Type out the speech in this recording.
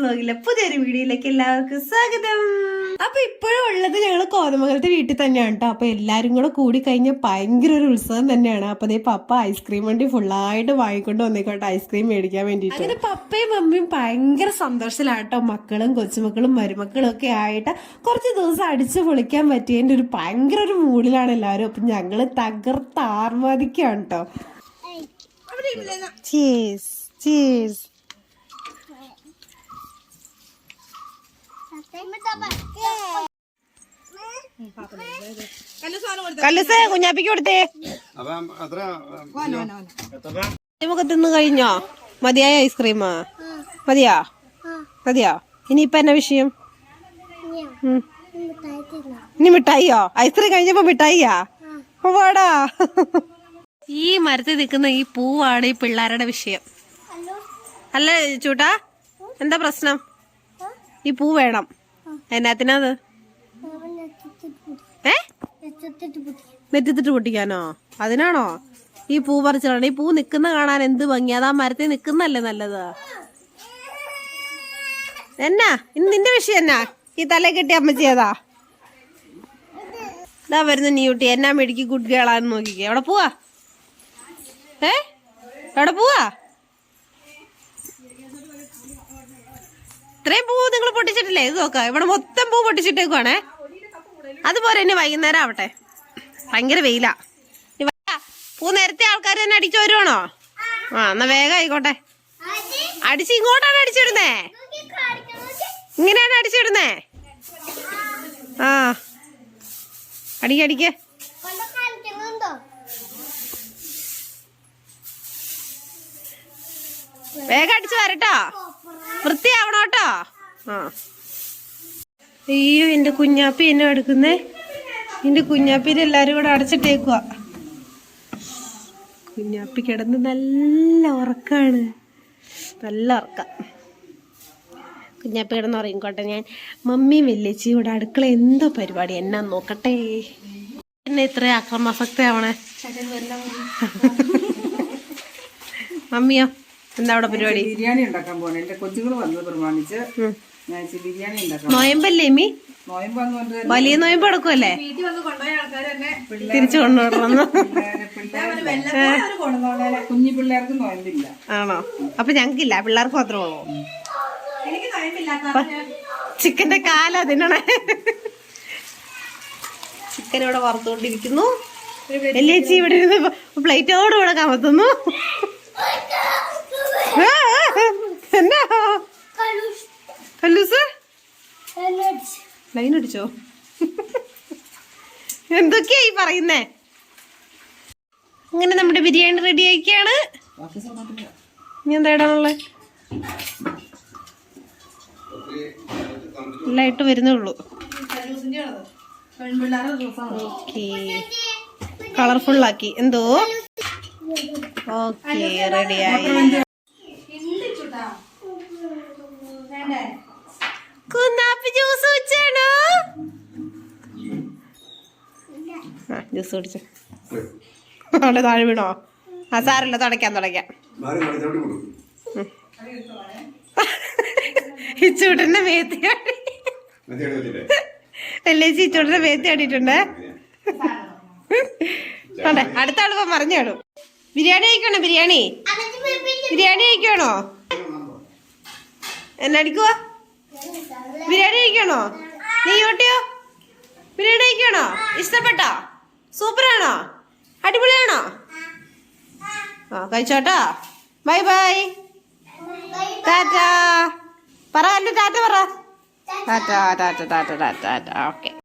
വ്ലോഗിലെ പുതിയൊരു വീഡിയോയിലേക്ക് എല്ലാവർക്കും സ്വാഗതം. അപ്പൊ ഇപ്പോഴും ഉള്ളത് ഞങ്ങൾ കോതമംഗലത്തെ വീട്ടിൽ തന്നെയാണ് കേട്ടോ അപ്പൊ എല്ലാരും കൂടെ കൂടി കഴിഞ്ഞാൽ ഭയങ്കര ഒരു ഉത്സവം തന്നെയാണ്. അപ്പൊ അതേ പപ്പ ഐസ്ക്രീം വണ്ടി ഫുള്ളായിട്ട് വാങ്ങിക്കൊണ്ട് വന്നേക്കോട്ടെ ഐസ്ക്രീം മേടിക്കാൻ വേണ്ടിട്ട് അങ്ങനെ പപ്പയും മമ്മിയും ഭയങ്കര സന്തോഷത്തിലാട്ടോ മക്കളും കൊച്ചുമക്കളും മരുമക്കളും ഒക്കെ ആയിട്ട് കുറച്ച് ദിവസം അടിച്ചു പൊളിക്കാൻ പറ്റിയതിന്റെ ഒരു ഭയങ്കര ഒരു മൂഡിലാണ് എല്ലാവരും. അപ്പൊ ഞങ്ങൾ തകർത്ത് ആർമാദിക്കാണ് കേട്ടോ ചീസ് ചീസ് കല്ലുസേ കുഞ്ഞാപ്പിക്ക് കൊടുത്തേ. നമുക്ക് തിന്നു കഴിഞ്ഞോ? മതിയായ ഐസ്ക്രീമാ? മതിയാ? മതിയോ? ഇനിയിപ്പ എന്നാ വിഷയം. ഇനി മിഠായിയോ? ഐസ്ക്രീം കഴിഞ്ഞപ്പോ മിഠായിയാ? വാടാ. ഈ മരത്തിൽ നിൽക്കുന്ന ഈ പൂവാണ് ഈ പിള്ളേരുടെ വിഷയം. അല്ലേ ചൂട്ടാ? എന്താ പ്രശ്നം? ഈ പൂ വേണം. എന്നാത്തിനത്? ഏ? നെറ്റിത്തിട്ട് പൊട്ടിക്കാനോ? അതിനാണോ? ഈ പൂ പറിച്ചാണ് ഈ പൂ നിക്കുന്ന കാണാൻ എന്ത് ഭംഗി? അതാ മരത്തിൽ നിക്കുന്നല്ലേ നല്ലത്. എന്നാ? ഇന്ന് നിന്റെ വിഷയം എന്നാ? ഈ തല കെട്ടി അമ്മച്ചി ഏതാ? ഇതാ വരുന്ന നീ കുട്ടി എന്നാ മെഡിക്ക് ഗുഡ് ഗേളാന്ന് നോക്കിക്കേ. എവിടെ പോവാ? ഏ? എവിടെ പോവാ? ഇത്രയും പൂ പൊട്ടിച്ചിട്ടില്ലേ ഇത് നോക്ക. ഇവിടെ മൊത്തം പൂ പൊട്ടിച്ചിട്ടേക്കുവാണേ. അതുപോലെ ഇനി വൈകുന്നേരം ആവട്ടെ. ഭയങ്കര വെയിലാ. പൂ നേരത്തെ ആൾക്കാർ തന്നെ അടിച്ചു വരുവാണോ? ആ എന്നാ വേഗം ആയിക്കോട്ടെ. അടിച്ച് ഇങ്ങോട്ടാണ് അടിച്ചിടുന്നേ. ഇങ്ങനെയാണ് അടിച്ചിടുന്നേ. ആ. അടിക്ക വേഗം അടിച്ചു വരട്ടോ. വൃത്തിയാവണം കേട്ടോ ആ. അയ്യോ എന്റെ കുഞ്ഞാപ്പി എന്നെ എടുക്കുന്നേ? എന്റെ കുഞ്ഞാപ്പിനെ എല്ലാരും കൂടെ അടച്ചിട്ടേക്കുക കുഞ്ഞാപ്പി കിടന്ന് നല്ല ഉറക്കാണ്. നല്ല ഉറക്ക. കുഞ്ഞാപ്പി കിടന്ന് ഉറങ്ങിക്കോട്ടെ. ഞാൻ മമ്മിയും വല്യച്ചി ഇവിടെ അടുക്കള എന്തോ പരിപാടി എന്നാ നോക്കട്ടെ. എന്നെ ഇത്ര അക്രമാസക്തയാവണേ മമ്മിയോ എന്താ അവിടെ പരിപാടി? ബിരിയാണി ഉണ്ടാക്കാൻ പോണേ. എന്റെ കൊച്ചുകൾ വന്നത് പ്രമാണിച്ച്. ഞാൻ ഇച്ചിരി ബിരിയാണി ഉണ്ടാക്കാം നോയമ്പല്ലേ മീ നോയമ്പ് വന്ന് കൊണ്ട് വലിയ നോയമ്പ് എടുക്കുമല്ലേ തിരിച്ചു കൊണ്ടുവരണം. കുഞ്ഞു പിള്ളേർക്ക് നോയമ്പില്ല. ആണോ? അപ്പൊ ഞങ്ങക്കില്ല പിള്ളേർക്ക് മാത്രമേ ഉള്ളൂ. ചിക്കന്റെ കാല അതിനാണ്. ചിക്കൻ ഇവിടെ വറുത്തുകൊണ്ടിരിക്കുന്നു. എല്ലേച്ചി ഇവിടെ ഇരുന്ന് പ്ലേറ്റോട് ഇവിടെ കമത്തുന്നു ആ, ആ, എന്നാ കല്ലൂസ് ലൈൻ അടിച്ചോ? എന്തൊക്കെയാ ഈ പറയുന്നേ? അങ്ങനെ നമ്മുടെ ബിരിയാണി റെഡി ആയിക്കാണ്. ഇനി എന്താ ഇടാനുള്ളത് എല്ലാം ഇട്ട് വരുന്നേ ഉള്ളൂ. ഓക്കെ കളർഫുൾ ആക്കി. എന്തോ? ഓക്കെ റെഡിയായി കുന്നാപ്പി ജ്യൂസ് വെച്ചാണോ ആ ജ്യൂസ് കുടിച്ചു അവിടെ താഴെ വീണോ? ആ സാരല്ല തുടയ്ക്കാം തുടയ്ക്കാം. ഇച്ചൂട്ടന്റെ മേത്തി അല്ലേ മേത്തി ആടിയിട്ടുണ്ട് അതെ അടുത്ത ആളിപ്പോ മറിഞ്ഞാടും ബിരിയാണി കഴിക്കണോ ബിരിയാണി? ബിരിയാണി കഴിക്കണോ? എന്നടിക്കുവാ ബിരിയാണി കഴിക്കണോ? നീ ഓട്ടിയോ ബിരിയാണി കഴിക്കണോ? ഇഷ്ടപ്പെട്ടോ? സൂപ്പറാണോ? അടിപൊളിയാണോ? ആ കഴിച്ചോട്ടോ. Bye bye. ടാറ്റ. പറ ടാറ്റ പറ. Tata tata tata tata tata. Okay.